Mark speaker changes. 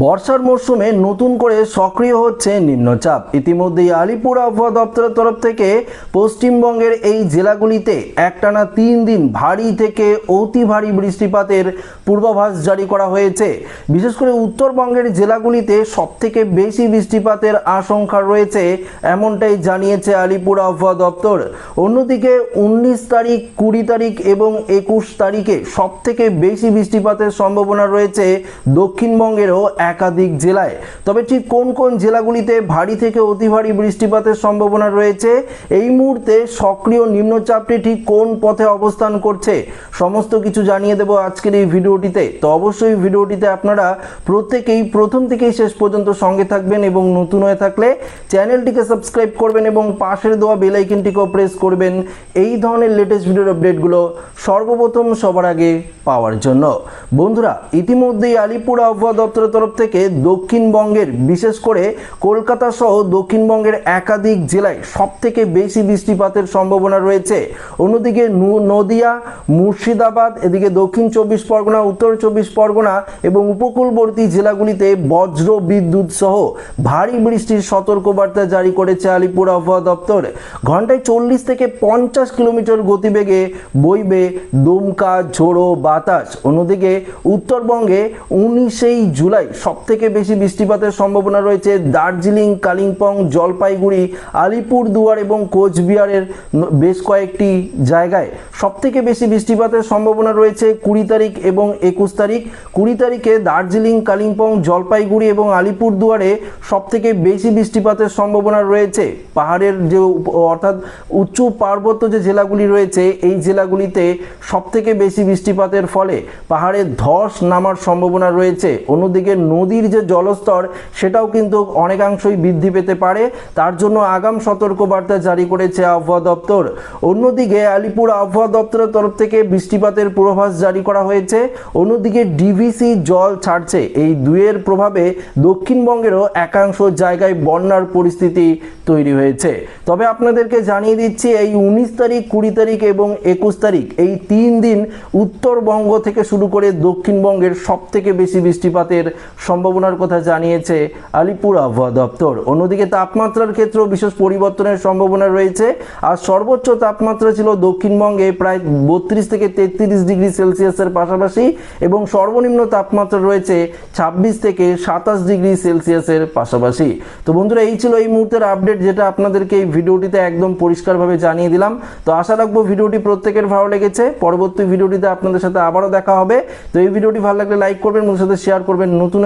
Speaker 1: বর্ষার মরশুমে নতুন করে সক্রিয় হচ্ছে নিম্নচাপ। ইতিমধ্যেই আলিপুর আবহাওয়া দপ্তরের তরফ থেকে পশ্চিমবঙ্গের এই জেলাগুলিতে একটানা তিন দিন ভারী থেকে অতি ভারী বৃষ্টিপাতের পূর্বাভাস জারি করা হয়েছে। বিশেষ করে উত্তরবঙ্গের জেলাগুলিতে সবথেকে বেশি বৃষ্টিপাতের আশঙ্কা রয়েছে এমনটাই জানিয়েছে আলিপুর আবহাওয়া দপ্তর। অন্যদিকে উনিশ তারিখ, কুড়ি তারিখ এবং একুশ তারিখে সবথেকে বেশি বৃষ্টিপাতের সম্ভাবনা রয়েছে দক্ষিণবঙ্গেরও একাধিক জেলায়। তবে ঠিক কোন কোন জেলাগুলিতে ভারী থেকে অতি ভারী বৃষ্টিপাতের সম্ভাবনা রয়েছে, এই মুহূর্তে সক্রিয় নিম্নচাপটি ঠিক কোন পথে অবস্থান করছে, সমস্ত কিছু জানিয়ে দেব আজকের এই ভিডিওটিতে। তো অবশ্যই ভিডিওটিতে আপনারা প্রত্যেকেই প্রথম থেকেই শেষ পর্যন্ত সঙ্গে থাকবেন এবং নতুন হয়ে থাকলে চ্যানেলটিকে সাবস্ক্রাইব করবেন এবং পাশের দেওয়া বেল আইকনটিকেও প্রেস করবেন। এই ধরনের লেটেস্ট ভিডিওর আপডেটগুলো সর্বপ্রথম সবার আগে পাওয়ার জন্য। বন্ধুরা, ইতিমধ্যেই আলিপুর আবহাওয়া দপ্তরের তরফ থেকে দক্ষিণবঙ্গের, বিশেষ করে কলকাতা সহ দক্ষিণবঙ্গের একাধিক জেলায় সবথেকে বেশি বৃষ্টিপাতের সম্ভাবনা রয়েছে। অন্যদিকে নদিয়া, মুর্শিদাবাদ, এদিকে দক্ষিণ চব্বিশ পরগনা, উত্তর চব্বিশ পরগনা এবং উপকূলবর্তী জেলাগুলিতে বজ্র বিদ্যুৎ সহ ভারী বৃষ্টির সতর্কবার্তা জারি করেছে আলিপুর আবহাওয়া দপ্তর। ঘন্টায় চল্লিশ থেকে পঞ্চাশ কিলোমিটার গতিবেগে বইবে দমকা, ঝোড়ো বাতাস। অন্যদিকে উত্তরবঙ্গে উনিশেই জুলাই সবথেকে বেশি বৃষ্টিপাতের সম্ভাবনা রয়েছে দার্জিলিং, কালিম্পং, জলপাইগুড়ি আলিপুর দুয়ার এবং কোচবিহারের বেশ কয়েকটি জায়গায়। সবথেকে বেশি বৃষ্টিপাতের সম্ভাবনা রয়েছে কুড়ি তারিখ এবং একুশ তারিখ। কুড়ি তারিখে দার্জিলিং, কালিম্পং, জলপাইগুড়ি এবং আলিপুর দুয়ারে সবথেকে বেশি বৃষ্টিপাতের সম্ভাবনা রয়েছে। পাহাড়ের যে অর্থাৎ উচ্চ পার্বত্য যে জেলাগুলি রয়েছে, এই জেলাগুলিতে সবথেকে বেশি বৃষ্টিপাতের ফলে পাহাড়ে ধস নামার সম্ভাবনা রয়েছে। অন্যদিকে নদীর যে জলস্তর, সেটাও কিন্তু অনেকাংশই বৃদ্ধি পেতে পারে। তার জন্য আগাম সতর্কবার্তা জারি করেছে আবহাওয়া দপ্তর। অন্যদিকে আলিপুর আবহাওয়া দপ্তরের তরফ থেকে বৃষ্টিপাতের পূর্বাভাস জারি করা হয়েছে। অন্যদিকে ডিভিসি জল ছাড়ছে। এই দুয়ের প্রভাবে দক্ষিণবঙ্গেরও একাংশ জায়গায় বন্যার পরিস্থিতি তৈরি হয়েছে। তবে আপনাদেরকে জানিয়ে দিচ্ছি, এই উনিশ তারিখ, কুড়ি তারিখ এবং একুশ তারিখ, এই তিন দিন উত্তরবঙ্গ থেকে শুরু করে দক্ষিণবঙ্গের সব থেকে বেশি বৃষ্টিপাতের সম্ভাবনার কথা জানিয়েছে আলিপুর আবহাওয়া দপ্তর। অন্যদিকে তাপমাত্রার ক্ষেত্রেও বিশেষ পরিবর্তনের সম্ভাবনা রয়েছে। আর সর্বোচ্চ তাপমাত্রা ছিল দক্ষিণবঙ্গে প্রায় বত্রিশ থেকে তেত্রিশ ডিগ্রি সেলসিয়াসের পাশাপাশি এবং সর্বনিম্ন তাপমাত্রা রয়েছে ছাব্বিশ থেকে সাতাশ ডিগ্রি সেলসিয়াসের পাশাপাশি। তো বন্ধুরা, এই ছিল এই মুহূর্তের আপডেট যেটা আপনাদেরকে এই ভিডিওটিতে একদম পরিষ্কারভাবে জানিয়ে দিলাম। তো আশা রাখব ভিডিওটি প্রত্যেকের ভালো লেগেছে। পরবর্তী ভিডিওটিতে আপনাদের সাথে আবারও দেখা হবে। তো এই ভিডিওটি ভালো লাগলে লাইক করবেন ওর সাথে শেয়ার করবেন। নতুন